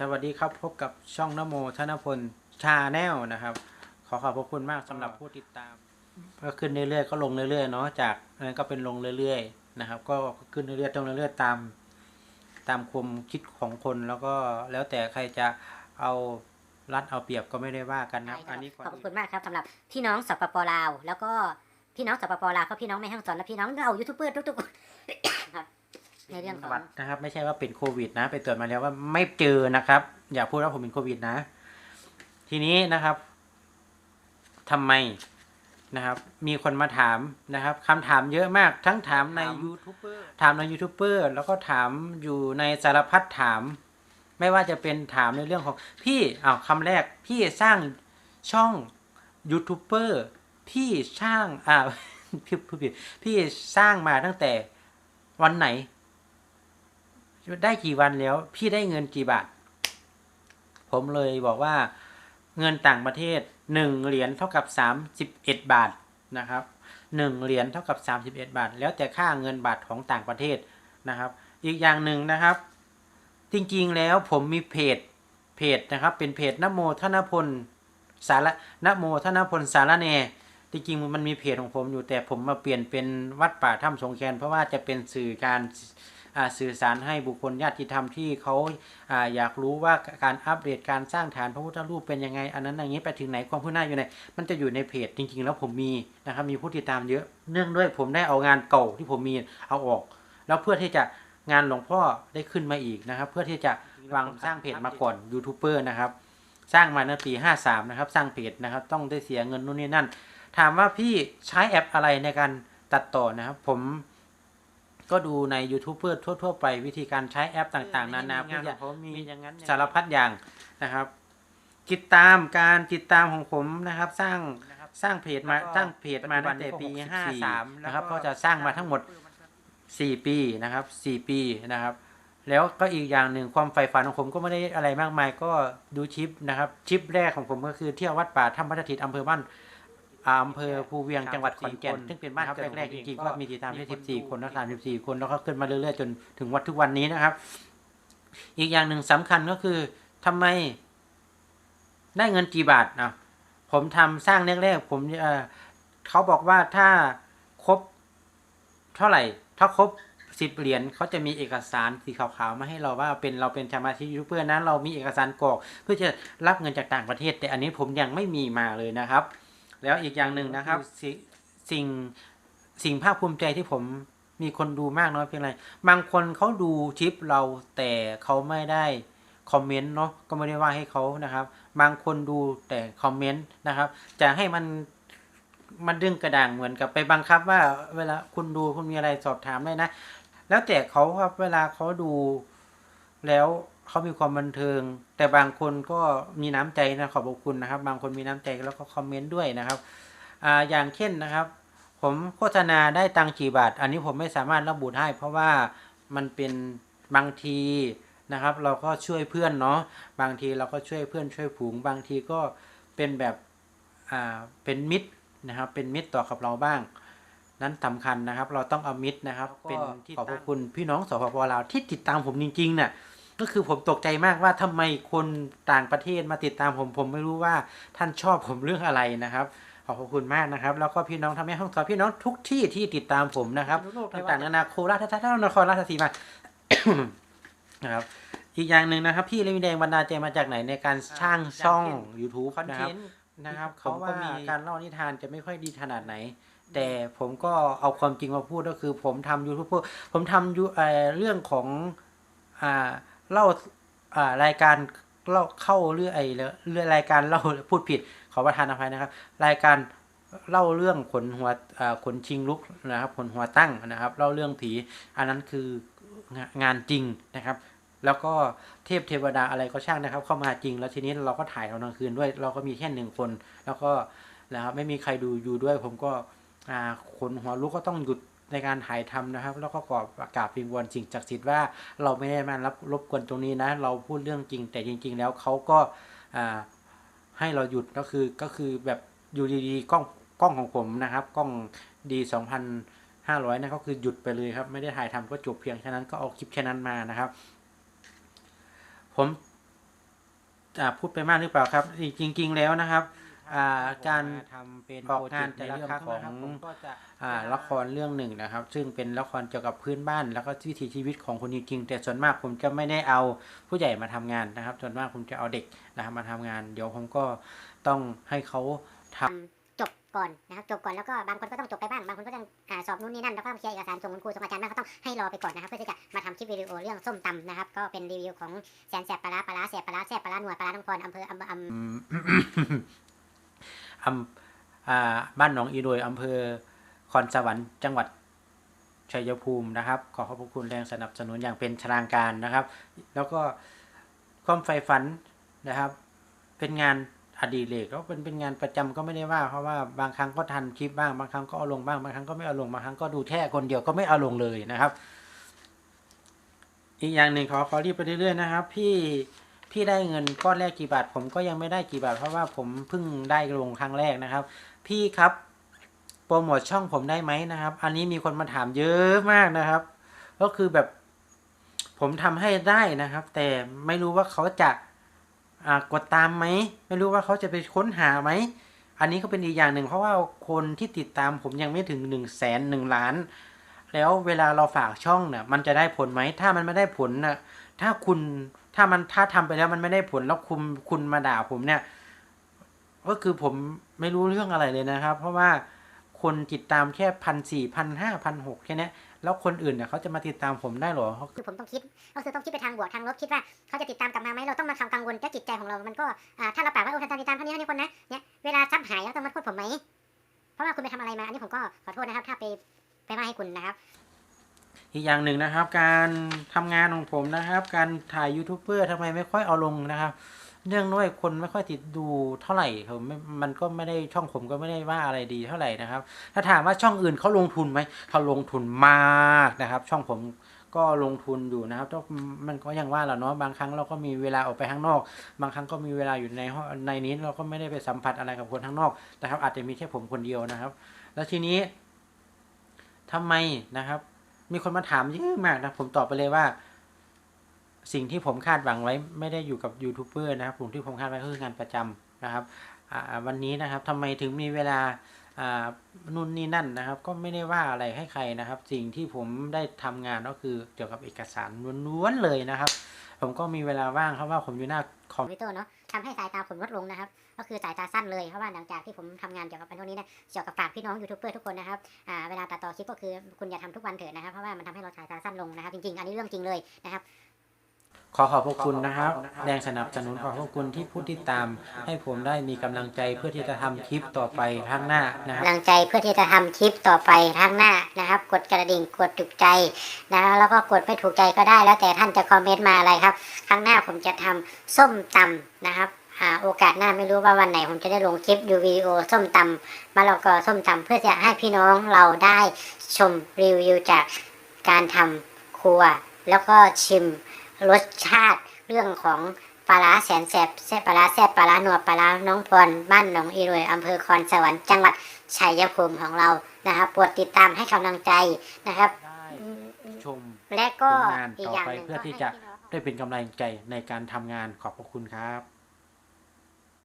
สวัสดีครับพบกับช่องนโมธนพลชาแนลนะครับ ขอขอบพระคุณมากสำหรับผู้ติดตาม ก็ขึ้นเรื่อยๆก็ลงเรื่อยๆเนาะจากนั้นก็เป็นลงเรื่อยๆนะครับ ก็ขึ้นเรื่อยๆตรงเรื่อยๆตาม ตามความคิดของคนแล้วก็แล้วแต่ใครจะเอารัดเอาเปรียบก็ไม่ได้ว่ากันนะครับอันนี้ขอบคุณมากครับสำหรับพี่น้องสปปลาว แล้วก็พี่น้องสปปลาวก็พี่น้องไม่ห้างสอนและพี่น้องเรายูทูบเบอร์ทุกๆคนครับ ในเรื่องของวัดนะครับ ไม่ใช่ว่าเป็นโควิด นะไปตรวจมาแล้วว่าไม่เจอนะครับ อย่าพูดว่าผมเป็นโควิดนะ ทีนี้นะครับทำไมนะครับ มีคนมาถามนะครับคำถามเยอะมากทั้งถามในยูทูบเบอร์ถามในยูทูบเบอร์แล้วก็ถามอยู่ในสารพัดถาม ไม่ว่าจะเป็นถามในเรื่องของพี่อ้าวคำแรกพี่สร้างช่องยูทูบเบอร์พี่สร้างอ่าพี่พี่พี่พี่สร้างมาตั้งแต่วันไหน ได้กี่วันแล้ว พี่ได้เงินกี่บาท ผมเลยบอกว่าเงินต่างประเทศหนึ่งเหรียญเท่ากับสามสิบเอ็ดบาทนะครับหนึ่งเหรียญเท่ากับสามสิบเอ็ดบาท แล้วแต่ค่าเงินบาทของต่างประเทศนะครับ อีกอย่างหนึ่งนะครับ จริงๆแล้วผมมีเพจเพจนะครับ เป็นเพจนโมธนพลสาระนโมธนพลสารแหนจริงๆมันมีเพจของผมอยู่แต่ผมมาเปลี่ยนเป็นวัดป่าถ้ำสงแคนเพราะว่าจะเป็นสื่อการ สื่อสารให้บุคคลญาติธรรมที่เขาออยากรู้ว่าการอัปเดตการสร้างฐานพระพุทธรูปเป็นยังไง อันนั้นอย่างนี้ไปถึงไหนความคืบหน้าอยู่ไหนมันจะอยู่ในเพจจริง ๆ แล้วผมมีนะครับมีผู้ติดตามเยอะเนื่องด้วยผมได้เอางานเก่าที่ผมมีเอาออก แล้วเพื่อที่จะงานหลวงพ่อได้ขึ้นมาอีกนะครับ เพื่อที่จะวางสร้างเพจมาก่อนยูทูบเบอร์นะครับสร้างมาในปี 53 นะครับ สร้างเพจนะครับ ต้องได้เสียเงินนู่นนี่นั่น ถามว่าพี่ใช้แอปอะไรในการตัดต่อนะครับ ผม ก็ดูในยูทูบเบอร์ทั่ว ๆ ไปวิธีการใช้แอปต่างๆ นานาเพื่อจะมีสารพัดอย่างนะครับ ติดตามการติดตามของผมนะครับ สร้างสร้างเพจมาสร้างเพจมาตั้งแต่ปี53นะครับ ก็จะสร้างมาทั้งหมด 4 ปีนะครับ 4 ปีนะครับ แล้วก็อีกอย่างหนึ่งความใฝ่ฝันของผมก็ไม่ได้อะไรมากมาย ก็ดูชิปนะครับ ชิปแรกของผมก็คือเที่ยววัดป่าถ้ำพระทิตอำเภอบ้าน อ่าอำเภอภูเวียงจังหวัดขอนแก่นซึ่งเป็นบ้านแรกๆจริงๆก็มีติดตามที่14 คนนักตาม14คนแล้วก็ขึ้นมาเรื่อยๆจนถึงวันทุกวันนี้นะครับ อีกอย่างหนึ่งสำคัญก็คือทำไมได้เงินกี่บาทอะผมทำสร้างแรกๆผมเอ่อเขาบอกว่าถ้าครบเท่าไหร่ ถ้าครบสิบเหรียญเขาจะมีเอกสารสีขาวๆมาให้เราว่าเป็นเราเป็นสมาชิกยูทูบเบอร์นั้นเรามีเอกสารกรอกเพื่อจะรับเงินจากต่างประเทศ แต่อันนี้ผมยังไม่มีมาเลยนะครับ แล้วอีกอย่างหนึ่งนะครับสสิ่งสิ่งภาคภูมิใจที่ผมมีคนดูมากน้อยเพียงไรบางคนเขาดูคลิปเราแต่เขาไม่ได้คอมเมนต์เนาะก็ไม่ได้ว่าให้เขานะครับ บางคนดูแต่คอมเมนต์นะครับ จะให้มันมันดึงกระด่างเหมือนกับไปบังคับว่าเวลาคุณดูคุณมีอะไรสอบถามได้นะ แล้วแต่เขาครับเวลาเขาดูแล้ว เขามีความบันเทิง แต่บางคนก็มีน้ำใจนะขอบพระคุณนะครับ บางคนมีน้ำใจแล้วก็คอมเมนต์ด้วยนะครับอ่าอย่างเช่นนะครับ ผมโฆษณาได้ตังค์กี่บาท อันนี้ผมไม่สามารถระบุได้เพราะว่ามันเป็นบางทีนะครับ เราก็ช่วยเพื่อนเนาะบางทีเราก็ช่วยเพื่อนช่วยผูง บางทีก็เป็นแบบอ่าเป็นมิตรนะครับเป็นมิตรต่อกับเราบ้าง นั้นสำคัญนะครับ เราต้องเอามิตรนะครับ เป็นที่ขอบพระคุณพี่น้องสปปลาวที่ติดตามผมจริงๆเนี่ย ก็คือผมตกใจมากว่าทำไมคนต่างประเทศมาติดตามผมผมไม่รู้ว่าท่านชอบผมเรื่องอะไรนะครับขอบพระคุณมากนะครับ แล้วก็พี่น้องทำให้ห้องสอนพี่น้องทุกที่ที่ติดตามผมนะครับต่างๆนานาโคราชท่าท่านครราชสีมานะครับอีกอย่างหนึ่งนะครับ พี่เลมิแดงบรรดาใจมาจากไหนในการสร้างช่อง YouTube นะครับนะครับผมก็มีการเล่านิทานจะไม่ค่อยดีขนาดไหน แต่ผมก็เอาความจริงมาพูดก็คือ ผมทำยูทูบผมทำยูเอ่อเรื่องของอ่า เล่าอ่ารายการเล่าเข้าเรื่องไอ้เรื่องรายการเล่าพูดผิดขอประทานอภัยนะครับ รายการเล่าเรื่องขนหัวอ่าขนชิงลุกนะครับขนหัวตั้งนะครับ เล่าเรื่องผี อันนั้นคืองานจริงนะครับ แล้วก็เทพเทวดาอะไรก็ช่างนะครับ เข้ามาจริง แล้วทีนี้เราก็ถ่ายตอนกลางคืนด้วย เราก็มีแค่หนึ่งคน แล้วก็นะครับไม่มีใครดูอยู่ด้วย ผมก็อ่าขนหัวลุกก็ต้องหยุด ในการถ่ายทำนะครับ แล้วก็กราบกราบวิงวอนสิ่งศักดิ์สิทธิ์ว่าเราไม่ได้มารับรบกวนตรงนี้นะ เราพูดเรื่องจริง แต่จริง ๆ แล้วเขาก็อ่าให้เราหยุดก็คือก็คือแบบอยู่ดีๆกล้องกล้องของผมนะครับ กล้องดีสองพันห้าร้อยนะก็คือหยุดไปเลยครับ ไม่ได้ถ่ายทำก็จบเพียงแค่นั้นก็เอาคลิปแค่นั้นมานะครับ ผมพูดไปมากหรือเปล่าครับ จริง ๆ แล้วนะครับ อ่าการทำเป็นออกงานแต่ละครั้งของอ่าละครเรื่องหนึ่งนะครับ ซึ่งเป็นละครเกี่ยวกับพื้นบ้าน แล้วก็วิถีชีวิตของคนจริงๆแต่ส่วนมากผมจะไม่ได้เอาผู้ใหญ่มาทำงานนะครับ ส่วนมากผมจะเอาเด็กนะครับมาทำงาน เดี๋ยวผมก็ต้องให้เขาทำจบก่อนนะครับจบก่อนแล้วก็บางคนก็ต้องจบไปบ้างบางคนก็ต้องอ่าสอบนู่นนี่นั่นแล้วก็ต้องเคลียร์เอกสารส่งคุณครูส่งอาจารย์บ้างก็ต้องให้รอไปก่อนนะครับเพื่อที่จะมาทำคลิปวิดีโอเรื่องส้มตำนะครับ ก็เป็นรีวิวของแสนแสบปลาร้าปลาร้าแสบปลาร้าแสบปลาร้าหนวดปลาร้าน้องพรอำเภออำ บ้านหนองอีโดยอำเภอคอนสวรรค์จังหวัดชัยภูมินะครับ ขอขอบพระคุณแรงสนับสนุนอย่างเป็นทางการนะครับ แล้วก็ความใฝ่ฝันนะครับ เป็นงานอดีเลกแล้วเป็นเป็นงานประจำก็ไม่ได้ว่า เพราะว่าบางครั้งก็ทันคลิปบ้างบางครั้งก็เอาลงบ้างบางครั้งก็ไม่เอาลงบางครั้งก็ดูแค่คนเดียวก็ไม่เอาลงเลยนะครับ อีกอย่างหนึ่งขอขอรีบไปเรื่อยๆนะครับ พี่ พี่ได้เงินก้อนแรกกี่บาท ผมก็ยังไม่ได้กี่บาท เพราะว่าผมเพิ่งได้ลงครั้งแรกนะครับ พี่ครับโปรโมทช่องผมได้ไหมนะครับ อันนี้มีคนมาถามเยอะมากนะครับ ก็คือแบบผมทำให้ได้นะครับ แต่ไม่รู้ว่าเขาจะกดตามไหม ไม่รู้ว่าเขาจะไปค้นหาไหม อันนี้ก็เป็นอีกอย่างหนึ่งเพราะว่าคนที่ติดตามผมยังไม่ถึงหนึ่งแสนหนึ่งล้าน แล้วเวลาเราฝากช่องเนี่ยมันจะได้ผลไหม ถ้ามันไม่ได้ผลน่ะถ้าคุณ ถ้ามันถ้าทำไปแล้วมันไม่ได้ผลแล้วคุณคุณมาด่าผมเนี่ย ก็คือผมไม่รู้เรื่องอะไรเลยนะครับ เพราะว่าคนติดตามแค่พันสี่พันห้าพันหกแค่นี้แล้วคนอื่นเนี่ยเขาจะมาติดตามผมได้หรอคือผมต้องคิดก็คือต้องคิดไปทางบวกทางลบคิดว่าเขาจะติดตามกลับมาไหมเราต้องมาทำกังวลและจิตใจของเรา มันก็ถ้าเราปากว่าโอ้ท่านติดตามเท่านี้เท่านี้คนนะเนี่ยเวลาซับหายแล้วต้องมาโทษผมไหมเพราะว่าคุณไปทำอะไรมาอันนี้ผมก็ขอโทษนะครับ ถ้าไปไปว่าให้คุณนะครับ อีกอย่างหนึ่งนะครับ การทำงานของผมนะครับ การถ่ายยูทูบเบอร์ทำไมไม่ค่อยเอาลงนะครับ เนื่องด้วยคนไม่ค่อยติดดูเท่าไหร่ผมไม่มันก็ไม่ได้ช่องผมก็ไม่ได้ว่าอะไรดีเท่าไหร่นะครับ ถ้าถามว่าช่องอื่นเขาลงทุนไหมเขาลงทุนมากนะครับ ช่องผมก็ลงทุนอยู่นะครับมันก็ยังว่าแหละเนาะบางครั้งเราก็มีเวลาออกไปข้างนอก บางครั้งก็มีเวลาอยู่ในในนี้เราก็ไม่ได้ไปสัมผัสอะไรกับคนข้างนอกนะครับ อาจจะมีแค่ผมคนเดียวนะครับ แล้วทีนี้ทำไมนะครับ มีคนมาถามเยอะมากนะ ผมตอบไปเลยว่า สิ่งที่ผมคาดหวังไว้ ไม่ได้อยู่กับยูทูบเบอร์นะครับผมที่ผมคาดไว้คืองานประจำนะครับวันนี้นะครับทำไมถึงมีเวลา นู่นนี่นั่นนะครับ ก็ไม่ได้ว่าอะไรให้ใครนะครับ สิ่งที่ผมได้ทำงานก็คือเกี่ยวกับเอกสารล้วนๆเลยนะครับ ผมก็มีเวลาว่างครับว่าผมอยู่หน้าคอมวิโต้เนาะทำให้สายตาผมลดลงนะครับ ก็คือสายตาสั้นเลยเพราะว่าหลังจากที่ผมทำงานเกี่ยวกับอันพวกนี้นะเกี่ยวกับฝากพี่น้องยูทูบเบอร์ทุกคนนะครับเวลาตัดต่อคลิปก็คือคุณอย่าทำทุกวันเถิดนะครับเพราะว่ามันทำให้เราสายตาสั้นลงนะครับ จริงๆ อันนี้เรื่องจริงเลยนะครับ ขอขอบพระคุณนะครับ แรงสนับสนุนขอขอบคุณที่ผู้ติดตาม ให้ผมได้มีกำลังใจเพื่อที่จะทำคลิปต่อไปข้างหน้านะครับกำลังใจเพื่อที่จะทำคลิปต่อไปข้างหน้านะครับ กดกระดิ่งกดถูกใจนะแล้วก็กดไม่ถูกใจก็ได้แล้วแต่ท่านจะคอมเมนต์มาอะไรครับครั้งหน้าผมจะทำส้มตำนะครับอ่าโอกาสหน้าไม่รู้ว่าวันไหนผมจะได้ลงคลิปดูวิดีโอส้มตำมะละกอส้มตำเพื่อจะให้พี่น้องเราได้ชมรีวิวจากการทำครัว แล้วก็ชิม รสชาติเรื่องของปลาร้าแสนแสบแซ่บปลาร้าแซ่บปลาร้าหนวดปลาร้าน้องพรบ้านหนองอีรวยอำเภอคอนสวรรค์จังหวัดชัยภูมิของเรานะครับโปรดติดตามให้กำลังใจนะครับ ได้ชมและก็ผลงานอีกต่ออย่างไปหนึ่งเพื่อที่ก็จะให้พี่น้อง ได้เป็นกำลังใจในการทำงานขอบพระคุณครับ